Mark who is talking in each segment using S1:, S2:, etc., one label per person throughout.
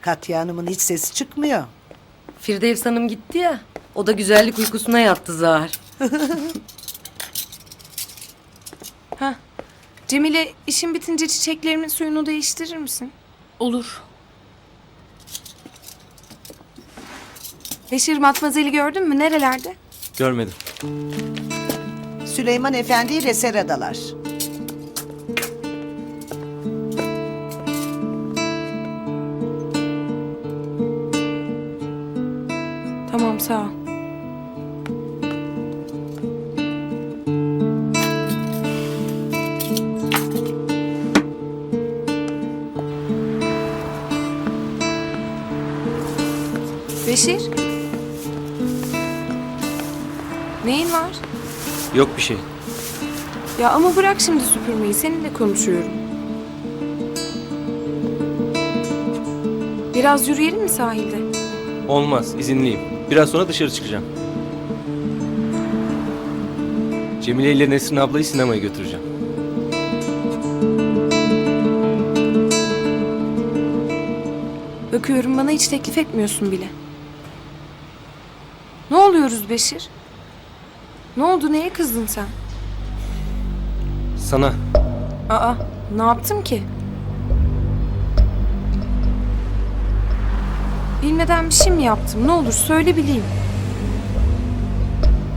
S1: Katya Hanım'ın hiç sesi çıkmıyor.
S2: Firdevs Hanım gitti ya. O da güzellik uykusuna yattı zar.
S3: Cemile işin bitince çiçeklerimin suyunu değiştirir misin?
S4: Olur.
S3: Beşir Matmazel'i gördün mü? Nerelerde?
S5: Görmedim.
S1: Süleyman Efendi ile Seradalar.
S3: Tamam sağ ol. Beşir. Neyin var?
S5: Yok bir şey.
S3: Ya ama bırak şimdi süpürmeyi. Seninle konuşuyorum. Biraz yürüyelim mi sahilde?
S5: Olmaz. izinliyim. Biraz sonra dışarı çıkacağım. Cemile ile Nesrin ablayı sinemaya götüreceğim.
S3: Bakıyorum bana hiç teklif etmiyorsun bile. Ne oluyoruz Beşir? Ne oldu neye kızdın sen?
S5: Sana
S3: Aa ne yaptım ki? Bilmeden bir şey mi yaptım? Ne olur söyle bileyim.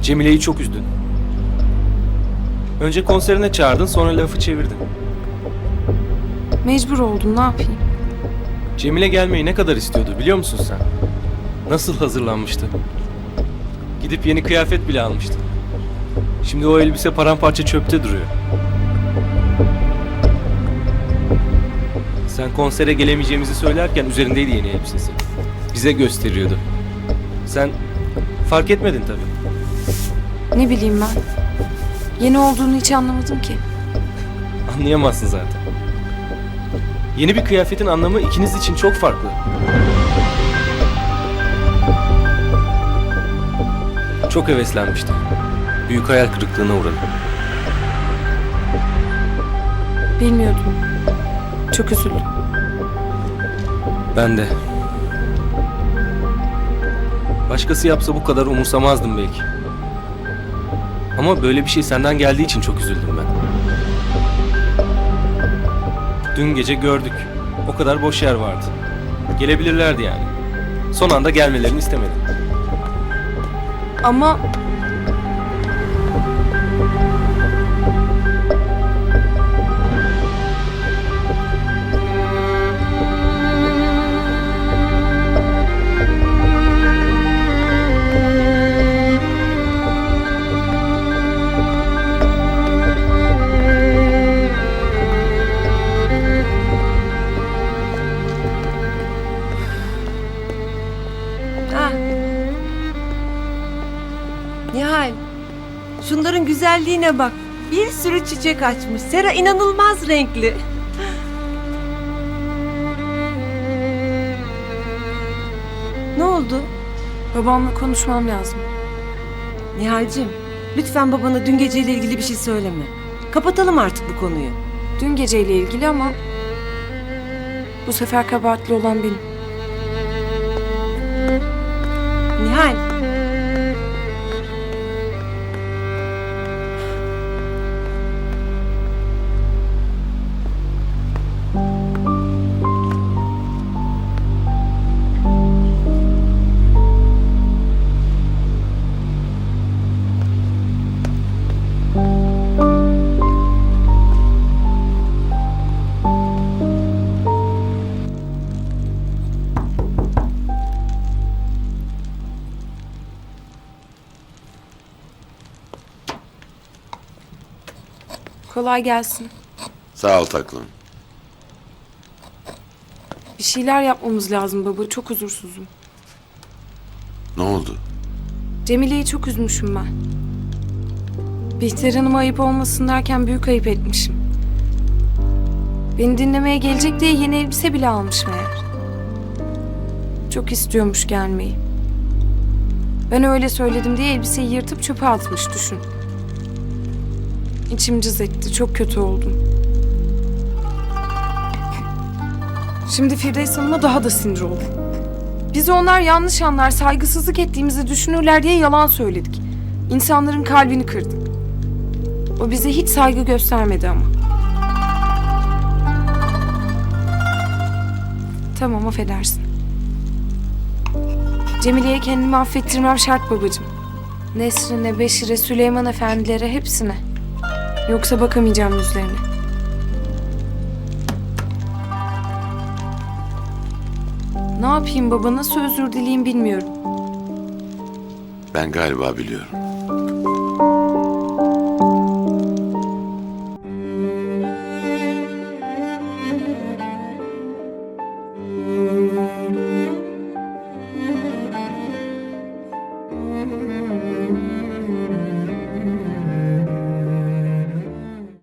S5: Cemile'yi çok üzdün. Önce konserine çağırdın sonra lafı çevirdin.
S3: Mecbur oldum ne yapayım?
S5: Cemile gelmeyi ne kadar istiyordu biliyor musun sen? Nasıl hazırlanmıştı? Gidip yeni kıyafet bile almıştı. Şimdi o elbise paramparça çöpte duruyor. Sen konsere gelemeyeceğimizi söylerken üzerindeydi yeni elbisesi. Bize gösteriyordu. Sen fark etmedin tabii.
S3: Ne bileyim ben. Yeni olduğunu hiç anlamadım ki.
S5: Anlayamazsın zaten. Yeni bir kıyafetin anlamı ikiniz için çok farklı. Çok heveslenmişti. Büyük hayal kırıklığına uğradı.
S3: Bilmiyordum. Çok üzüldüm.
S5: Ben de. Başkası yapsa bu kadar umursamazdım belki. Ama böyle bir şey senden geldiği için çok üzüldüm ben. Dün gece gördük. O kadar boş yer vardı. Gelebilirlerdi yani. Son anda gelmelerini istemedim.
S3: Ama
S2: Şunların güzelliğine bak. Bir sürü çiçek açmış. Sera inanılmaz renkli. Ne oldu?
S3: babamla konuşmam lazım.
S2: Nihal'cim lütfen babana dün geceyle ilgili bir şey söyleme. Kapatalım artık bu konuyu.
S3: Dün geceyle ilgili ama bu sefer kabahatli olan benim.
S2: Nihal.
S3: Kolay gelsin.
S6: Sağ ol taklım.
S3: Bir şeyler yapmamız lazım baba. Çok huzursuzum.
S6: Ne oldu?
S3: Cemile'yi çok üzmüşüm ben. Bihter Hanım'a ayıp olmasın derken büyük ayıp etmişim. Beni dinlemeye gelecek diye yeni elbise bile almış meğer. Çok istiyormuş gelmeyi. Ben öyle söyledim diye elbiseyi yırtıp çöpe atmış düşün. İçim cız etti. Çok kötü oldum. Şimdi Firdevs Hanım'a daha da sinir oldum. Bizi onlar yanlış anlar, saygısızlık ettiğimizi düşünürler diye yalan söyledik. İnsanların kalbini kırdık. O bize hiç saygı göstermedi ama. Tamam affedersin. Cemile'ye kendimi affettirmem şart babacığım. Nesrin'e, Beşir'e, Süleyman efendilere hepsine. Yoksa bakamayacağım yüzlerine. Ne yapayım baba nasıl özür dileyim bilmiyorum.
S6: Ben galiba biliyorum.